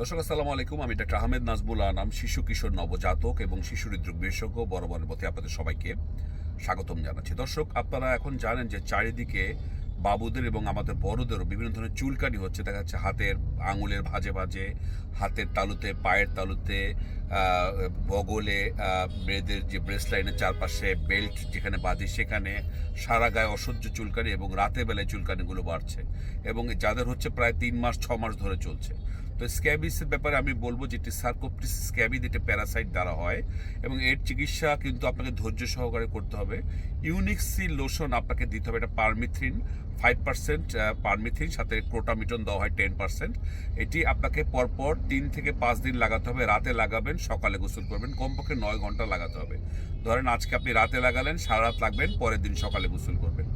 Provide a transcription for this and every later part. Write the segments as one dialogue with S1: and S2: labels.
S1: দর্শক, আসসালামু আলাইকুম। আমি ডাক্তার আহমেদ নাজবুল আনাম শিশু কিশোর নবজাতক এবং শিশু হৃদরোগ বিশেষজ্ঞ বরাবরের মধ্যে আপনাদের সবাইকে স্বাগতম জানাচ্ছি। দর্শক, আপনারা এখন জানেন যে চারিদিকে বাবুদের এবং আমাদের বড়দেরও বিভিন্ন ধরনের চুলকানি হচ্ছে। দেখা যাচ্ছে হাতের আঙুলের ভাঁজে ভাঁজে, হাতের তালুতে, পায়ের তালুতে বগলে মেয়েদের যে ব্রেস্ট লাইনের চারপাশে বেল্ট যেখানে বাঁধে, সেখানে সারা গায়ে অসহ্য চুলকানি এবং রাতের বেলায় চুলকানিগুলো বাড়ছে। এবং যাদের হচ্ছে প্রায় তিন মাস, ছ মাস ধরে চলছে। তো স্ক্যাবিসের ব্যাপারে আমি বলব যেটি সার্কোপ্টিস স্ক্যাবি যেটা প্যারাসাইট দ্বারা হয়, এবং এর চিকিৎসা কিন্তু আপনাকে ধৈর্য সহকারে করতে হবে। ইউনিক্সি লোশন আপনাকে দিতে হবে, এটা পারমিথ্রিন ফাইভ পার্সেন্ট পারমিথ্রিন সাথে ক্রোটামিটন দেওয়া হয় টেন পার্সেন্ট এটি আপনাকে পরপর তিন থেকে পাঁচ দিন লাগাতে হবে, রাতে লাগাবেন, সকালে গোসল করবেন, কমপক্ষে নয় ঘণ্টা লাগাতে হবে। ধরেন আজকে আপনি রাতে লাগালেন, সারা রাত লাগবেন, পরের দিন সকালে গোসল করবেন।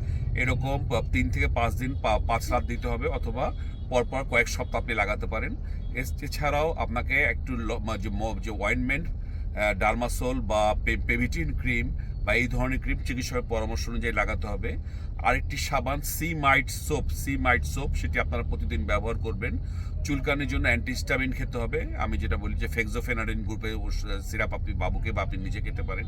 S1: এরকম তিন থেকে পাঁচ দিন পাঁচ রাত দিতে হবে অথবা পরপর কয়েক সপ্তাহ আপনি লাগাতে পারেন। এছাড়াও আপনাকে একটু যে ওয়াইনমেন্ট ডার্মাসোল বা পেভিটিন ক্রিম বা এই ধরনের ক্রিম চিকিৎসকের পরামর্শ অনুযায়ী লাগাতে হবে। আরেকটি সাবান C mite soap C mite soap সেটি আপনারা প্রতিদিন ব্যবহার করবেন। চুলকানির জন্য অ্যান্টিস্টামিন খেতে হবে। আমি যেটা বলি যে ফেক্সোফেনারিন গ্রুপের সিরাপ আপনি, বাবুকে বা আপনি নিজে খেতে পারেন।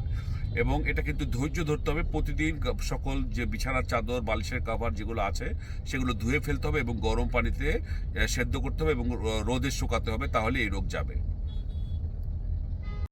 S1: এবং এটা কিন্তু ধৈর্য ধরতে হবে। প্রতিদিন সকল যে বিছানার চাদর, বালিশের কাভার যেগুলো আছে, সেগুলো ধুয়ে ফেলতে হবে এবং গরম পানিতে সেদ্ধ করতে হবে এবং রোদে শুকাতে হবে, তাহলে এই রোগ যাবে।